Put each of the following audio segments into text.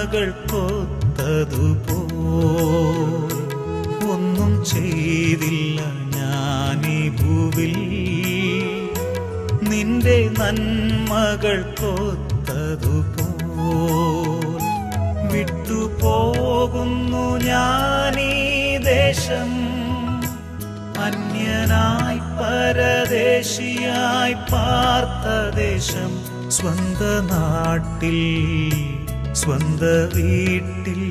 നന്മകൾ കൊത്തതുപോ ഒന്നും ചെയ്തില്ല ഞാനീ ഭൂവിൽ നിന്റെ നന്മകൾ പോത്തതു വിട്ടുപോകുന്നു ഞാനീ ദേശം. അന്യനായി പരദേശിയായി പാർത്ത ദേശം. സ്വന്ത നാട്ടിൽ സ്വന്ത വീട്ടിൽ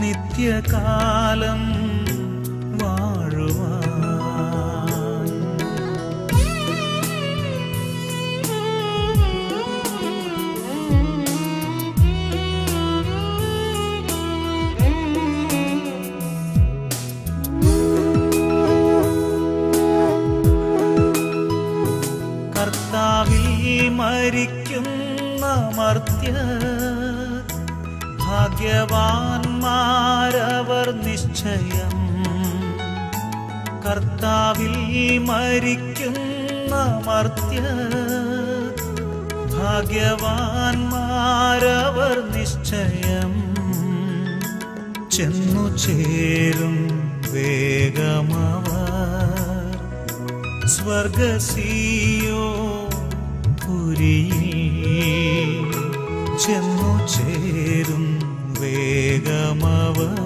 നിത്യകാലം വാഴുവാൻ. മരിക്കുന്ന മർത്യ ഭാഗ്യവാന്മാരവർ നിശ്ചയം. കർത്താവിൽ മരിക്കുന്ന മർത്യ ഭാഗ്യവാന്മാരവർ നിശ്ചയം. ചെന്നു ചേരും വേഗമവർ. സ്വർഗസീയോ പുരിയിൽ ചെന്നു ചേരും വേഗമവർ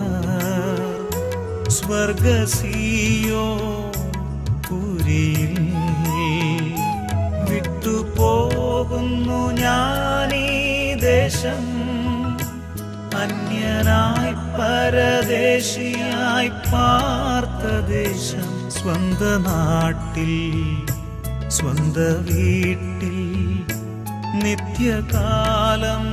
സ്വർഗസീയോ പുരി വിട്ടുപോകുന്നു ഞാനീ ദേശം. അന്യനായി പരദേശിയായി പാർത്ത ദേശം. സ്വന്ത നാട്ടിൽ സ്വന്ത വീട്ടിൽ നിത്യകാലം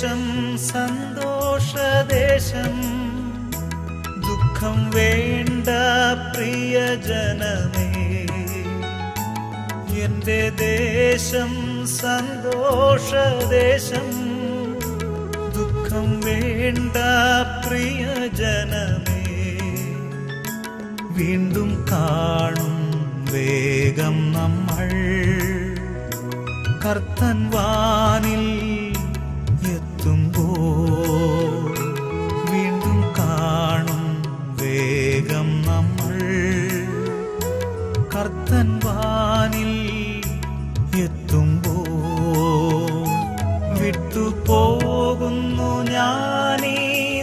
ദേശം സന്തോഷദേശം ദുഃഖം വേണ്ട പ്രിയജനമേ എന്റെ ദേശം സന്തോഷദേശം ദുഃഖം വേണ്ട പ്രിയജനമേ വീണ്ടും കാണും വേഗം നമ്മൾ. കർത്തൻ വാനിൽ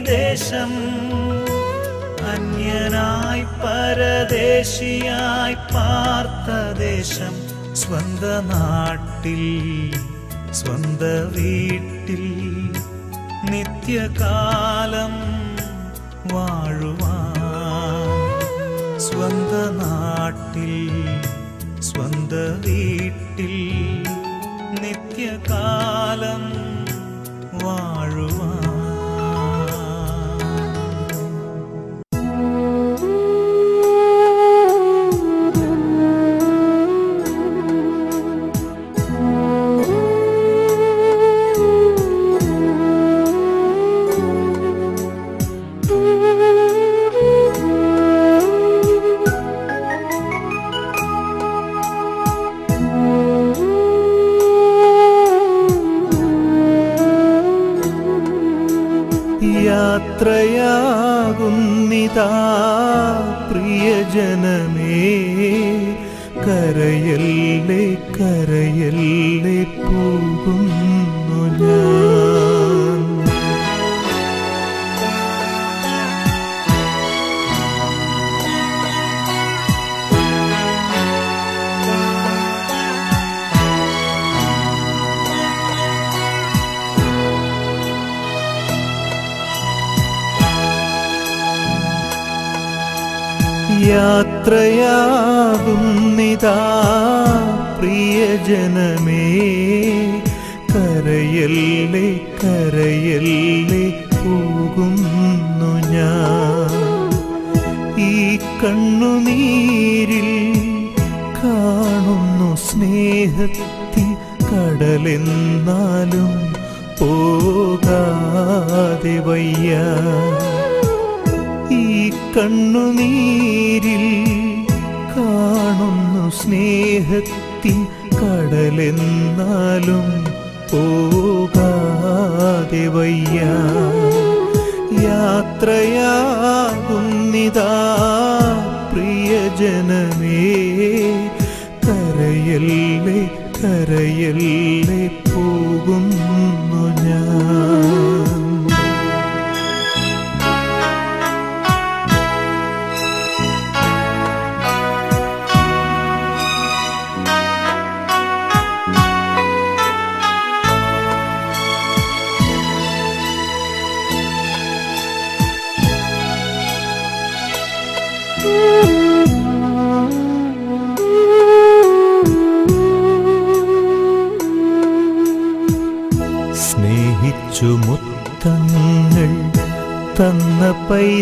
ദേശം അന്യനായി പരദേശിയായി പാർത്ത ദേശം സ്വന്ത നാട്ടിൽ സ്വന്ത വീട്ടിൽ നിത്യകാലം വാഴുവാൻ. സ്വന്ത നാട്ടിൽ സ്വന്ത വീട്ടിൽ നിത്യകാലം വാഴുവാൻ. യാത്രയാകുന്നിതാ പ്രിയജനമേ കരയല്ലേ കരയല്ലേ പോകുന്നു ഞാൻ. യാത്രയാകുന്നിതാ പ്രിയജനമേ കരയല്ലേ കരയല്ലേ പോകുന്നു ഞാൻ. ഈ കണ്ണുനീരിൽ കാണുന്നു സ്നേഹത്തിൻ കടലെന്നാലും പോകാതെ വയ്യ. ഈ കണ്ണുനീരിൽ കാണുന്നു സ്നേഹത്തിൻ കടലെന്നാലും പോകാതെ വയ്യ. യാത്രയാകുന്നിതാ പ്രിയജനമേ. കരയല്ലേ കരയല്ലേ പോകുന്നു.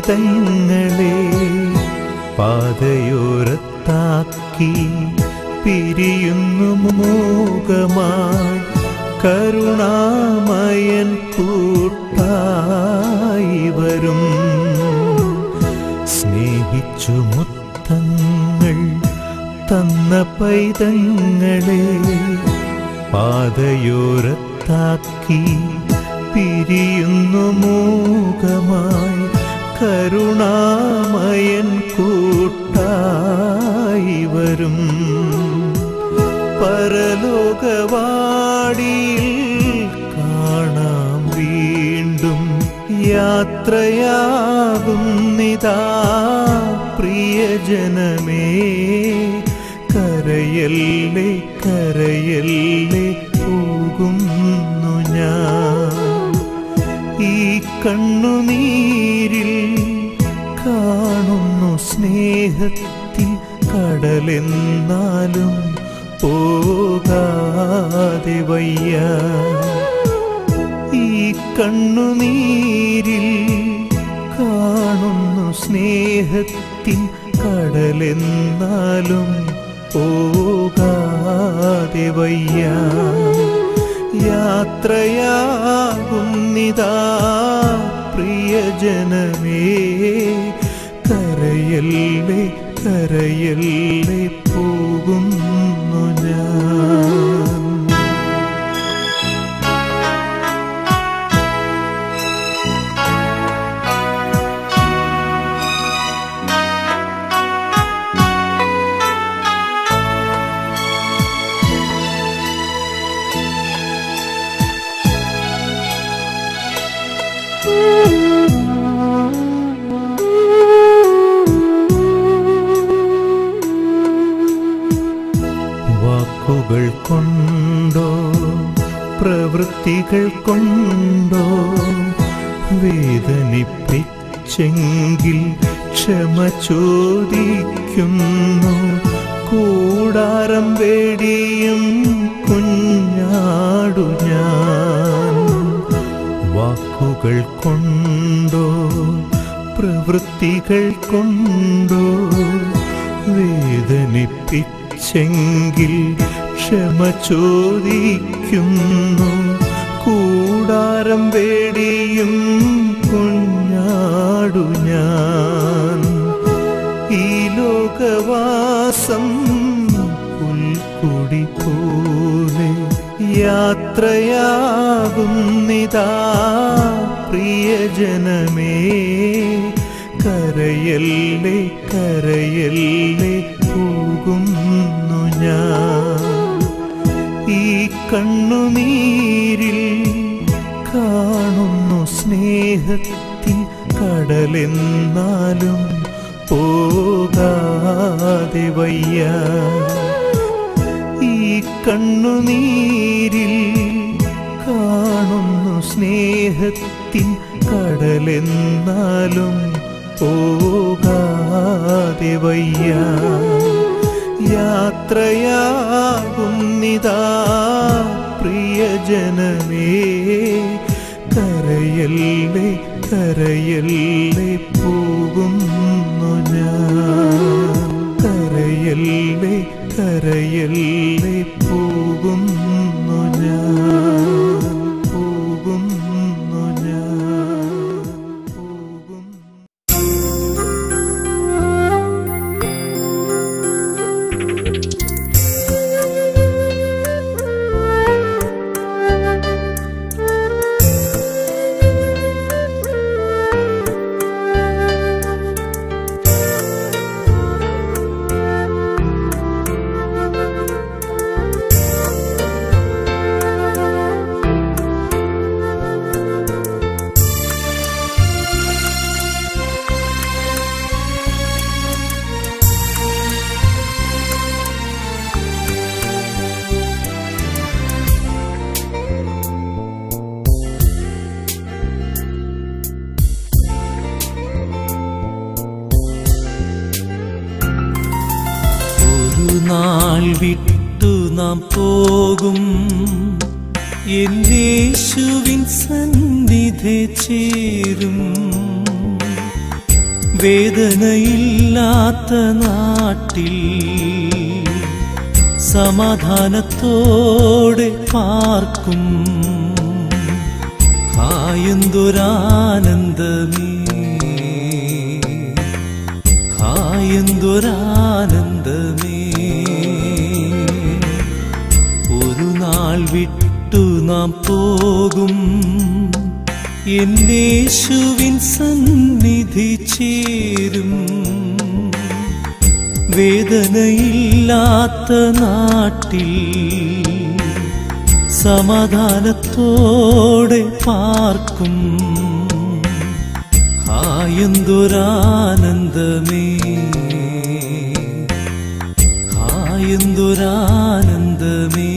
പൈതങ്ങളെ പാതയോരത്താക്കി പിരിയുന്നു മോകമായി കരുണാമയൻ കൂട്ടായി വരും. സ്നേഹിച്ചു മുത്തങ്ങൾ തന്ന പൈതങ്ങളെ പാതയോരത്താക്കി പിരിയുന്നു മൂകമായി കരുണാമയൻ കൂട്ടായി വരും. പരലോകവാടിയിൽ കാണാം വീണ്ടും യാത്രയാകും നിതാ. പ്രിയജനമേ കരയല്ലേ കരയല്ലേ പോകുന്നു ഞാൻ. ഈ കണ്ണുനീരിൽ സ്നേഹത്തിൻ കടലെന്നാലും പോകാതെ വയ്യ ഈ കണ്ണുനീരിൽ കാണുന്നു സ്നേഹത്തിൻ കടലെന്നാലും പോകാതെ വയ്യ യാത്രയാകുന്നിതാ പ്രിയജനമേ. കരയല്ലേ കരയല്ലേ പോകുന്നു ചോദിക്കുന്നു കൂടാരം വേടിയും കുഞ്ഞാടു ഞാൻ. ഈ ലോകവാസം പുൽക്കുടി പോലെ യാത്രയാകുന്നിതാ. പ്രിയജനമേ കരയല്ലേ കരയല്ലേ. കണ്ണുനീരിൽ കാണുന്നു സ്നേഹത്തിൻ കടലെന്നാലും പോകാതെ വയ്യ. ഈ കണ്ണുനീരിൽ കാണുന്നു സ്നേഹത്തിൻ കടലെന്നാലും പോകാതെ വയ്യ. യാത്രയാകുന്നിതാ പ്രിയജനമേ. കരയല്ലേ കരയല്ലേ പോകുന്നു ഞാൻ. കരയല്ലേ കരയല്ലേ പോകുന്നു വേദനയില്ലാത്ത നാട്ടിൽ സമാധാനത്തോടെ പാർക്കും. ഹായെന്തൊരാനന്ദമേ ഹായെന്തൊരാനന്ദമേ ഒരു നാൾ വിട്ടു നാം പോകും. എന്നേശുവിൻ സന്നിധി ചേരും. വേദനയില്ലാത്ത നാട്ടിൽ സമാധാനത്തോടെ പാർക്കും. ആയന്തുരാനന്ദമേ ഹായെന്തൊരാനന്ദമേ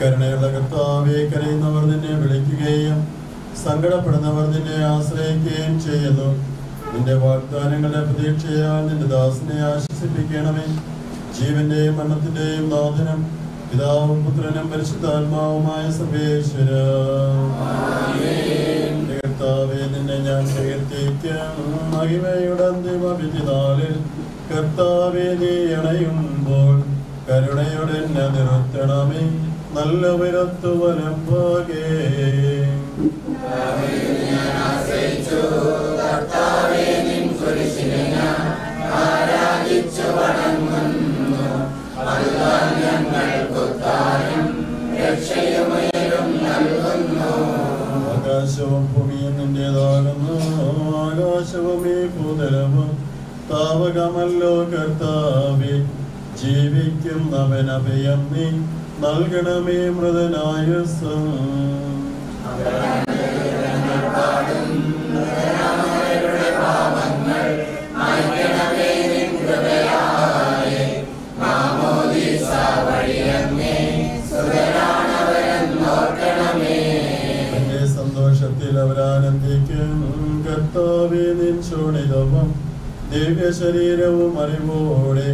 കരുണയുള്ള കർത്താവെ കരയുന്നവർ നിന്നെ വിളിക്കുകയും സങ്കടപ്പെടുന്നവർ നിന്നെ ആശ്രയിക്കുകയും ചെയ്യുന്നു. നിന്റെ വാഗ്ദാനങ്ങളുടെ പ്രതീക്ഷയാൽ നിന്റെ ദാസനെ ആശ്വസിപ്പിക്കണമേ. ജീവന്റെയും മരണത്തിന്റെയും നാഥനം പിതാവും പുത്രനും പരിശുദ്ധാത്മാവുമായ സർവേശ്വര. കർത്താവെ നിന്നെ ഞാൻ പ്രകീർത്തിക്കാം. മഹിമയുടെ അന്തിമവിധി നാളിൽ കർത്താവെ നീ അണയുമ്പോൾ കരുണയോടെ നിർത്തണമേ നല്ല വിരത്തു വലമ്പാകേ ആകാശവും ഭൂമിയും നിന്റേതാകുന്നു. ആകാശവും ഈ ഭൂതലവും. താവകമല്ലോ കർത്താവി ജീവിക്കും അഭയം നീ നൽകണമേ മൃതനായ ദിവ്യ ശരീരവും അറിവോടെ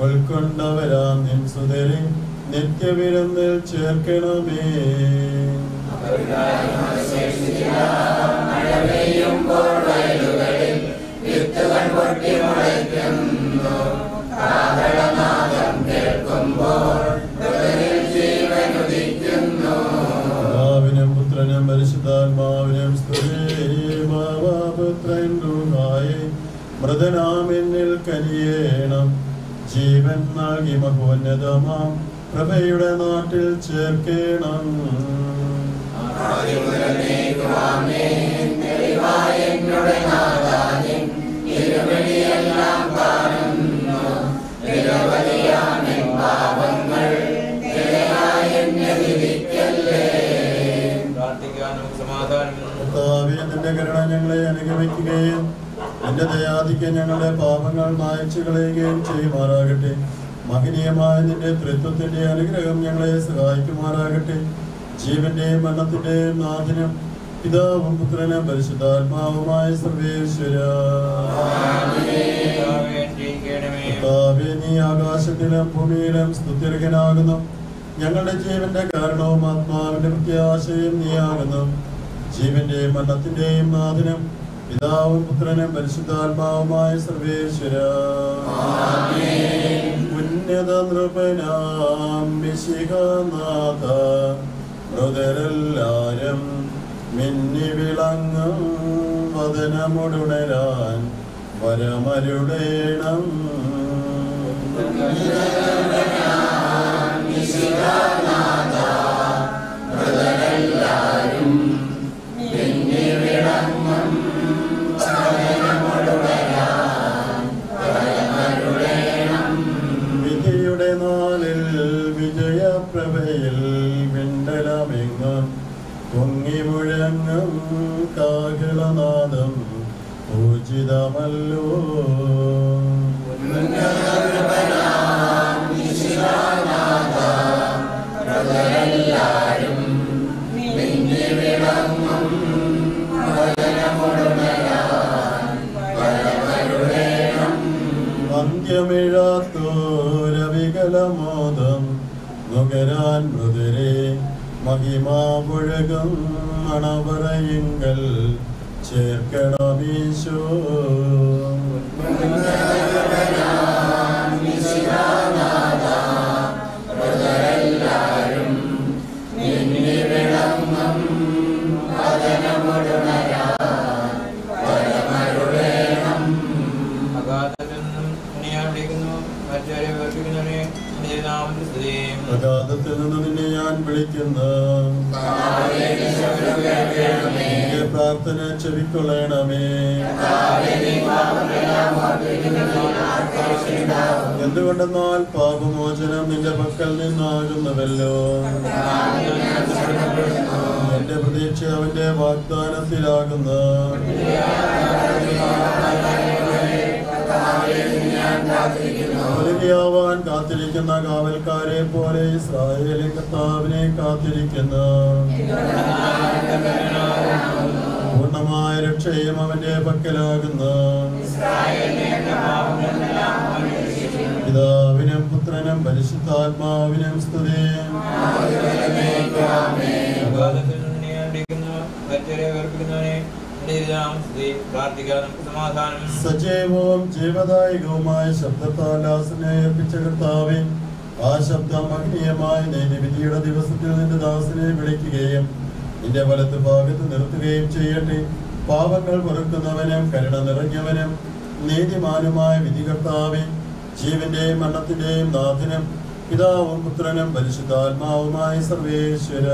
ഉൾക്കൊണ്ടവരാം നിൻ സുതരെ. നിത്യവിരുന്നിൽ ചേർക്കണമേ. പിതാവിനും പുത്രനും ജീവൻ നൽകി മഹോന്നതമാം. കൃപയുടെ നാട്ടിൽ ചേർക്കേണം. കരുണ ഞങ്ങളെ അനുഗമിക്കുകയും എന്റെ ദയാധിക്ക് ഞങ്ങളുടെ പാപങ്ങൾ മായച്ചു കളയുകയും ചെയ്യുമാറാകട്ടെ. മഹനീയമായ നിന്റെ തൃത്വത്തിന്റെ അനുഗ്രഹം ഞങ്ങളെ സഹായിക്കുമാറാകട്ടെ. ജീവന്റെയും മരണത്തിന്റെയും നാഥനും പിതാവും പുത്രനും പരിശുദ്ധാത്മാവുമായ സർവേശ്വര. നീ ആകാശത്തിലും ഭൂമിയിലും സ്തുത്യർഹനാകുന്നു. ഞങ്ങളുടെ ജീവന്റെ കാരണവും ആത്മാവിന്റെ പ്രത്യാശയും നീയാകുന്നു. ജീവന്റെയും മരണത്തിന്റെയും നാഥനും പിതാവും പുത്രനും പരിശുദ്ധാത്മാവുമായ സർവേശ്വര. ഉന്നത നൃപനാം മിശിഹനാഥ മൃതരെല്ലാരും മിന്നി വിളങ്ങും വദനമുടുണരാൻ വരമരുടേണം. കാകിളനാദം പൂജിതമല്ലോ. പ്രകാശത്തിൽ നിന്ന് നിന്നെ ഞാൻ വിളിക്കുന്നു. പ്രാർത്ഥന ചെവിക്കൊള്ളണമേ. എന്തുകൊണ്ടെന്നാൽ പാപമോചനം നിന്റെ പക്കൽ നിന്നാകുന്നുവല്ലോ. എന്റെ പ്രതീക്ഷ അവന്റെ വാഗ്ദാനത്തിലാകുന്നു. പ്രതിയാവാൻ കാത്തിരിക്കുന്ന കാവൽക്കാരെ പോലെ ഇസ്രായേലി കർത്താവിനെ കാത്തിരിക്കുന്നു. പൂർണമായ രക്ഷയും അവന്റെ പക്കലാകുന്നു. പിതാവിനും പുത്രനും പരിശുദ്ധാത്മാവിനും സ്തുതി. വിളിക്കുന്നു വേർപ്പിക്കുന്നവനെ നിന്റെ സജീവവും ജീവദായകവുമായ ശബ്ദത്താൽ ആസനെ ഏൽപ്പിച്ച കർത്താവെ ആ ശബ്ദം മഹനീയമായ വിധിയുടെ ദിവസത്തിൽ നിന്റെ ദാസനെ വിളിക്കുകയും നിന്റെ വലത്ത് ഭാഗത്ത് നിർത്തുകയും ചെയ്യട്ടെ. പാപങ്ങൾ പൊറുക്കുന്നവനും കരുണ നിറഞ്ഞവനും നീതിമാനുമായ വിധികർത്താവെ ജീവന്റെയും മരണത്തിന്റെയും നാഥനും പിതാവും പുത്രനും പരിശുദ്ധാത്മാവുമായ സർവേശ്വര.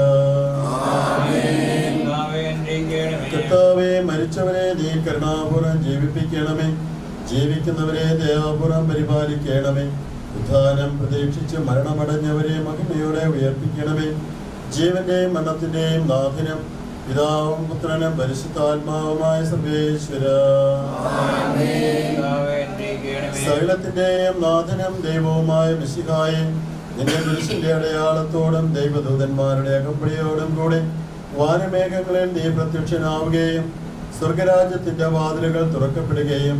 കർത്താവേ, മരിച്ചവരെ നീ കരുണാപുരം ജീവിപ്പിക്കണമേ. ജീവിക്കുന്നവരെ ദയാപൂർവം പരിപാലിക്കണമേ. ഉദ്ധാനം പ്രതീക്ഷിച്ച് മരണമടഞ്ഞവരെ മഹിമയോടെ ഉയർപ്പിക്കണമേ. ജീവന്റെയും മരണത്തിന്റെയും നാഥനും പിതാവും പുത്രനും പരിശുദ്ധാത്മാവുമായ സർവേശ്വര. സകലത്തിന്റെയും നാഥനും ദൈവവുമായ മിശിഹായെ നിന്റെ കുരിശിന്റെ അടയാളത്തോടും ദൈവദൂതന്മാരുടെ അകമ്പടിയോടും കൂടെ വാനമേഘങ്ങളിൽ നീ പ്രത്യക്ഷനാവുകയും സ്വർഗരാജ്യത്തിന്റെ വാതിലുകൾ തുറക്കപ്പെടുകയും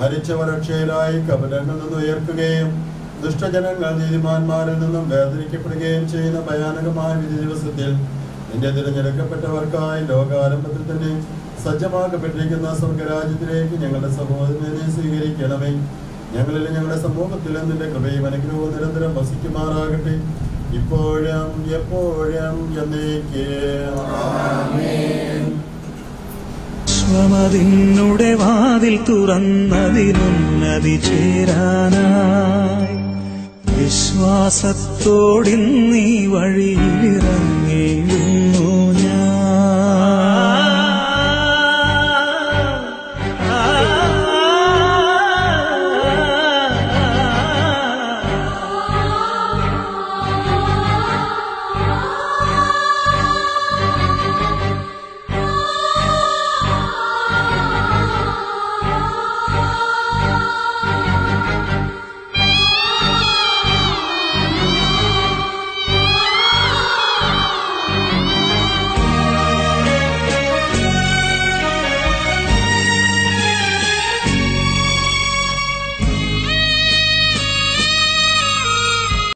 മരിച്ചവർ അക്ഷയിലായി കപലങ്ങളിൽ നിന്ന് ഉയർക്കുകയും ദുഷ്ടജനങ്ങൾ നീതിമാന്മാരിൽ നിന്നും വേദനിക്കപ്പെടുകയും ചെയ്യുന്ന ഭയാനകമായ വിധി ദിവസത്തിൽ നിന്റെ തിരഞ്ഞെടുക്കപ്പെട്ടവർക്കായി ലോകാരംഭത്തിൽ തന്നെ സജ്ജമാക്കപ്പെട്ടിരിക്കുന്ന സ്വർഗരാജ്യത്തിലേക്ക് ഞങ്ങളുടെ സമൂഹത്തിനെ സ്വീകരിക്കണമേ. ഞങ്ങളിൽ ഞങ്ങളുടെ സമൂഹത്തിലും നിന്റെ കൃപയും അനുഗ്രഹവും നിരന്തരം വസിക്കുമാറാകട്ടെ. ഇപ്പോഴും എപ്പോഴും എന്നേക്കും. സ്വമതിന്നുടെ വാതിൽ തുറന്നതിനുന്നതി ചേരാനായി. വിശ്വാസത്തോടിന്നീ വഴിയിലിറങ്ങിടും